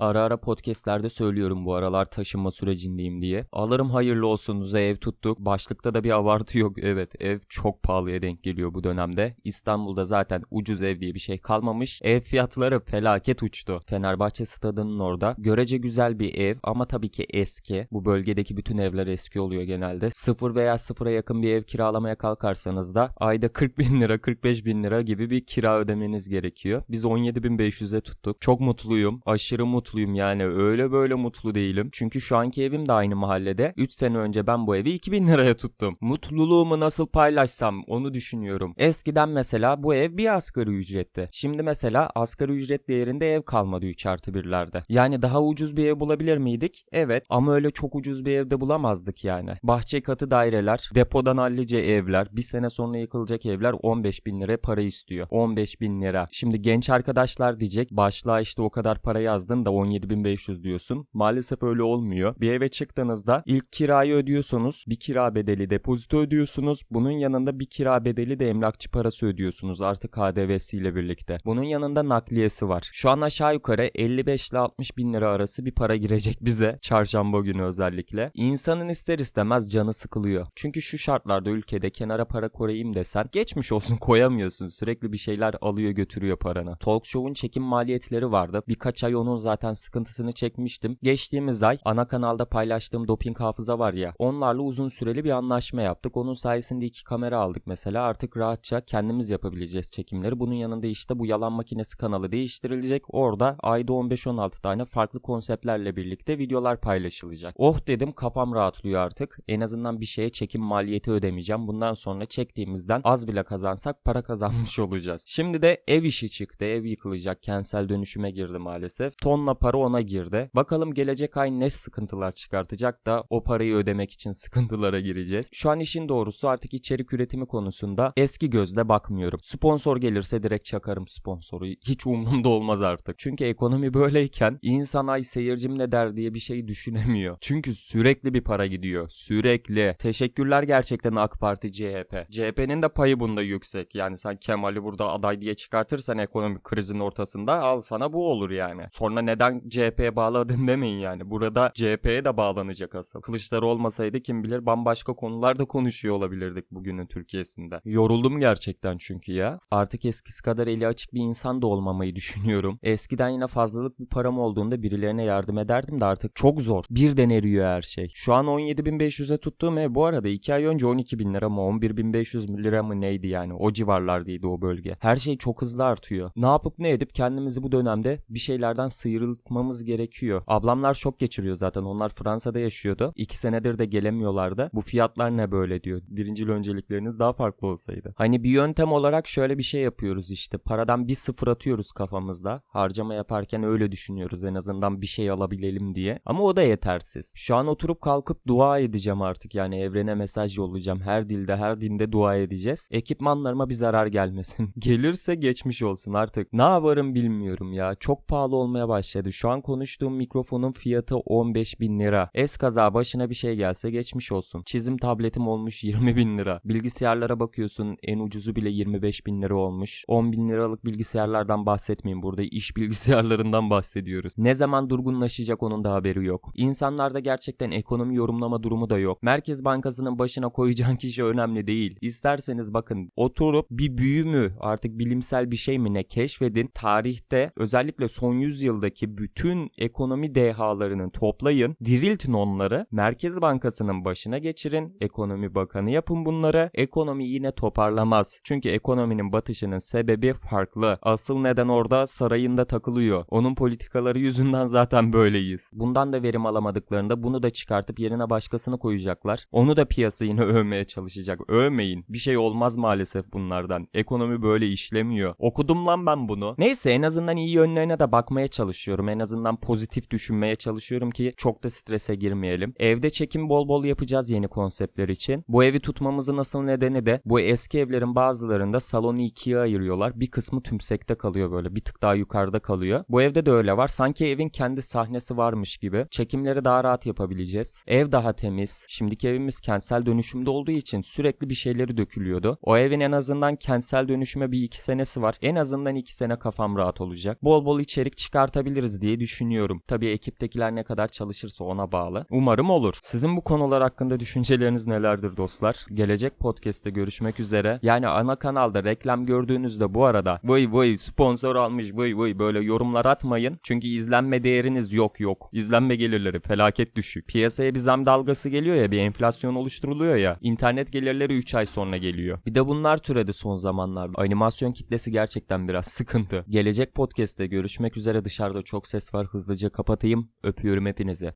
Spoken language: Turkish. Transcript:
Ara ara podcastlerde söylüyorum bu aralar taşınma sürecindeyim diye. Alırım hayırlı olsunuza ev tuttuk. Başlıkta da bir abartı yok. Evet ev çok pahalıya denk geliyor bu dönemde. İstanbul'da zaten ucuz ev diye bir şey kalmamış. Ev fiyatları felaket uçtu. Fenerbahçe stadının orada. Görece güzel bir ev ama tabii ki eski. Bu bölgedeki bütün evler eski oluyor genelde. Sıfır veya sıfıra yakın bir ev kiralamaya kalkarsanız da ayda 40 bin lira 45 bin lira gibi bir kira ödemeniz gerekiyor. Biz 17.500'e tuttuk. Çok mutluyum. Aşırı mutluyum yani. Öyle böyle mutlu değilim. Çünkü şu anki evim de aynı mahallede. 3 sene önce ben bu evi 2000 liraya tuttum. Mutluluğumu nasıl paylaşsam onu düşünüyorum. Eskiden mesela bu ev bir asgari ücretti. Şimdi mesela asgari ücret değerinde ev kalmadı 3 artı 1'lerde. Yani daha ucuz bir ev bulabilir miydik? Evet ama öyle çok ucuz bir evde bulamazdık yani. Bahçe katı daireler, depodan hallice evler, bir sene sonra yıkılacak evler 15 bin lira para istiyor. 15 bin lira. Şimdi genç arkadaşlar diyecek başlığa işte o kadar para yazdın da 17.500 diyorsun. Maalesef öyle olmuyor. Bir eve çıktığınızda ilk kirayı ödüyorsunuz. Bir kira bedeli depozito ödüyorsunuz. Bunun yanında bir kira bedeli de emlakçı parası ödüyorsunuz artık KDV'siyle birlikte. Bunun yanında nakliyesi var. Şu an aşağı yukarı 55 ile 60 bin lira arası bir para girecek bize. Çarşamba günü özellikle. İnsanın ister istemez canı sıkılıyor. Çünkü şu şartlarda ülkede kenara para koyayım desen geçmiş olsun koyamıyorsun. Sürekli bir şeyler alıyor götürüyor paranı. Talk Show'un çekim maliyetleri vardı. Birkaç ay onun zaten sıkıntısını çekmiştim. Geçtiğimiz ay ana kanalda paylaştığım doping hafıza var ya. Onlarla uzun süreli bir anlaşma yaptık. Onun sayesinde iki kamera aldık mesela. Artık rahatça kendimiz yapabileceğiz çekimleri. Bunun yanında işte bu yalan makinesi kanalı değiştirilecek. Orada ayda 15-16 tane farklı konseptlerle birlikte videolar paylaşılacak. Oh dedim kafam rahatlıyor artık. En azından bir şeye çekim maliyeti ödemeyeceğim. Bundan sonra çektiğimizden az bile kazansak para kazanmış olacağız. Şimdi de ev işi çıktı. Ev yıkılacak. Kentsel dönüşüme girdi maalesef. Tonla para ona girdi. Bakalım gelecek ay ne sıkıntılar çıkartacak da o parayı ödemek için sıkıntılara gireceğiz. Şu an işin doğrusu artık içerik üretimi konusunda eski gözle bakmıyorum. Sponsor gelirse direkt çakarım sponsoru. Hiç umurumda olmaz artık. Çünkü ekonomi böyleyken insan ay seyircim ne der diye bir şey düşünemiyor. Çünkü sürekli bir para gidiyor. Sürekli. Teşekkürler gerçekten AK Parti CHP. CHP'nin de payı bunda yüksek. Yani sen Kemal'i burada aday diye çıkartırsan ekonomik krizin ortasında al sana bu olur yani. Sonra neden CHP'ye bağladın demeyin yani. Burada CHP'ye de bağlanacak asıl. Kılıçlar olmasaydı kim bilir bambaşka konularda konuşuyor olabilirdik bugünün Türkiye'sinde. Yoruldum gerçekten çünkü ya. Artık eskisi kadar eli açık bir insan da olmamayı düşünüyorum. Eskiden yine fazlalık bir param olduğunda birilerine yardım ederdim de artık çok zor. Birden eriyor her şey. Şu an 17.500'e tuttuğum ev bu arada 2 ay önce 12.000 lira mı 11.500 lira mı neydi yani. O civarlardaydı o bölge. Her şey çok hızlı artıyor. Ne yapıp ne edip kendimizi bu dönemde bir şeylerden sıyrılmamız gerekiyor. Ablamlar şok geçiriyor zaten. Onlar Fransa'da yaşıyordu. 2 senedir de gelemiyorlardı. Bu fiyatlar ne böyle diyor. Birincil öncelikleriniz daha farklı olsaydı. Hani bir yöntem olarak şöyle bir şey yapıyoruz işte. Paradan bir sıfır atıyoruz kafamızda. Harcama yaparken öyle düşünüyoruz en azından bir şey alabilelim diye. Ama o da yetersiz. Şu an oturup kalkıp dua edeceğim artık yani evrene mesaj yollayacağım. Her dilde her dinde dua edeceğiz. Ekipmanlarıma bir zarar gelmesin. Gelirse geçmiş olsun artık. Ne yaparım bilmiyorum ya. Çok pahalı olmaya başladı. Şu an konuştuğum mikrofonun fiyatı 15 bin lira. Eskaza başına bir şey gelse geçmiş olsun. Çizim tabletim olmuş 20 bin lira. Bilgisayarlara bakıyorsun en ucuzu bile 25 bin lira olmuş. 10 bin liralık bilgisayarlardan bahsetmeyeyim. Burada iş bilgisayarlarından bahsediyoruz. Ne zaman durgunlaşacak onun da haberi yok. İnsanlarda gerçekten ekonomi yorumlama durumu da yok. Merkez Bankası'nın başına koyacağın kişi önemli değil. İsterseniz bakın oturup bir büyü mü artık bilimsel bir şey mi ne keşfedin. Tarihte özellikle son 100 bütün ekonomi dehalarını toplayın. Diriltin onları. Merkez Bankası'nın başına geçirin. Ekonomi Bakanı yapın bunları. Ekonomi yine toparlamaz. Çünkü ekonominin batışının sebebi farklı. Asıl neden orada sarayında takılıyor. Onun politikaları yüzünden zaten böyleyiz. Bundan da verim alamadıklarında bunu da çıkartıp yerine başkasını koyacaklar. Onu da piyasa yine övmeye çalışacak. Övmeyin. Bir şey olmaz maalesef bunlardan. Ekonomi böyle işlemiyor. Okudum lan ben bunu. Neyse en azından iyi yönlerine de bakmaya çalışıyorum. En azından pozitif düşünmeye çalışıyorum ki çok da strese girmeyelim. Evde çekim bol bol yapacağız yeni konseptler için. Bu evi tutmamızın asıl nedeni de bu eski evlerin bazılarında salonu ikiye ayırıyorlar. Bir kısmı tümsekte kalıyor böyle. Bir tık daha yukarıda kalıyor. Bu evde de öyle var. Sanki evin kendi sahnesi varmış gibi. Çekimleri daha rahat yapabileceğiz. Ev daha temiz. Şimdiki evimiz kentsel dönüşümde olduğu için sürekli bir şeyleri dökülüyordu. O evin en azından kentsel dönüşüme bir iki senesi var. En azından iki sene kafam rahat olacak. Bol bol içerik çıkartabiliriz yaparız diye düşünüyorum. Tabii ekiptekiler ne kadar çalışırsa ona bağlı. Umarım olur. Sizin bu konular hakkında düşünceleriniz nelerdir dostlar? Gelecek podcast'te görüşmek üzere. Yani ana kanalda reklam gördüğünüzde bu arada vay vay sponsor almış vay vay böyle yorumlar atmayın. Çünkü izlenme değeriniz yok yok. İzlenme gelirleri felaket düşük. Piyasaya bir zam dalgası geliyor ya bir enflasyon oluşturuluyor ya. İnternet gelirleri 3 ay sonra geliyor. Bir de bunlar türedi son zamanlarda. Animasyon kitlesi gerçekten biraz sıkıntı. Gelecek podcast'te görüşmek üzere dışarıda çok ses var hızlıca kapatayım. Öpüyorum hepinizi.